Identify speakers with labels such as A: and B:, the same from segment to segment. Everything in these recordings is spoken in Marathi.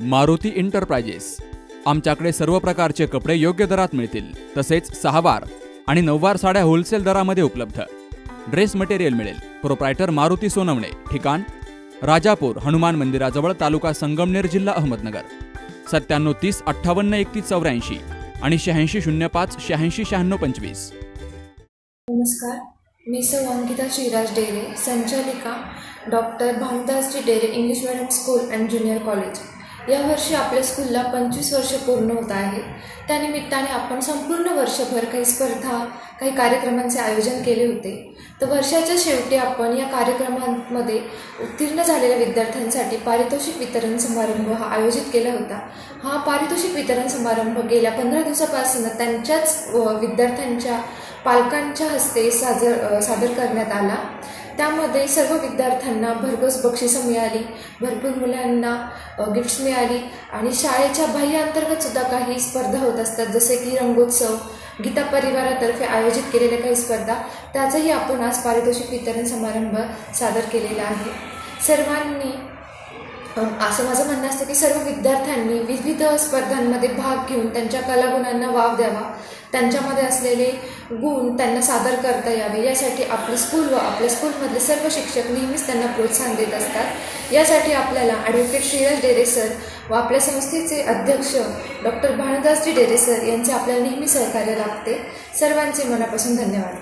A: मारुती इंटरप्राइजेस आमच्याकडे सर्व प्रकारचे कपडे योग्य दरात मिळतील. तसेच सहावार आणि नऊवार साड्या होलसेल दरामध्ये उपलब्ध. ड्रेस मटेरियल मिळेल. प्रोप्रायटर मारुती सोनवणे. ठिकाण राजापूर हनुमान मंदिराजवळ तालुका संगमनेर जिल्हा अहमदनगर. सत्त्याण्णव तीस अठ्ठावन्न एकतीस चौऱ्याऐंशी आणि शहाऐंशी शून्य पाच शहाऐंशी शहाण्णव पंचवीस.
B: नमस्कार. मी सौ अंकिता श्रीराज डेरे संचालिका doctor Bhanudasji Dere English medium school and junior college यावर्षी आपल्या स्कूलला पंचवीस वर्ष पूर्ण होत आहे. त्यानिमित्ताने आपण संपूर्ण वर्षभर काही स्पर्धा काही कार्यक्रमांचे आयोजन केले होते. तर वर्षाच्या शेवटी आपण या कार्यक्रमांमध्ये उत्तीर्ण झालेल्या विद्यार्थ्यांसाठी पारितोषिक वितरण समारंभ हा आयोजित केला होता. हा पारितोषिक वितरण समारंभ गेल्या पंधरा दिवसापासून त्यांच्याच विद्यार्थ्यांच्या पालकांच्या हस्ते साजर सादर करण्यात आला. त्यामध्ये सर्व विद्यार्थ्यांना भरघोस बक्षिसं मिळाली. भरपूर मुलांना गिफ्ट्स मिळाली आणि शाळेच्या बाह्य अंतर्गतसुद्धा काही स्पर्धा होत असतात. जसे की रंगोत्सव गीता परिवारातर्फे आयोजित केलेल्या काही स्पर्धा त्याचंही आपण आज पारितोषिक वितरण समारंभ सादर केलेला आहे. सर्वांनी असं माझं म्हणणं असतं की सर्व विद्यार्थ्यांनी विविध स्पर्धांमध्ये भाग घेऊन त्यांच्या कलागुणांना वाव द्यावा. त्यांच्यामध्ये असलेले गुण त्यांना सादर करता यावे. यासाठी आपलं स्कूल व आपल्या स्कूलमधले सर्व शिक्षक नेहमीच त्यांना प्रोत्साहन देत असतात. यासाठी आपल्याला ॲडव्होकेट श्रीराज डेरे सर व आपल्या संस्थेचे अध्यक्ष डॉक्टर भानुदासजी डेरे सर यांचे आपल्याला नेहमी सहकार्य लाभते सर्वांचे मनापासून धन्यवाद.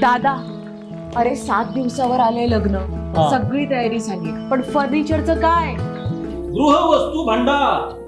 C: दादा अरे सात दिवसावर आले लग्न. सगळी तयारी झाली. पण फर्निचरचं काय?
D: गृहवस्तू भांडार.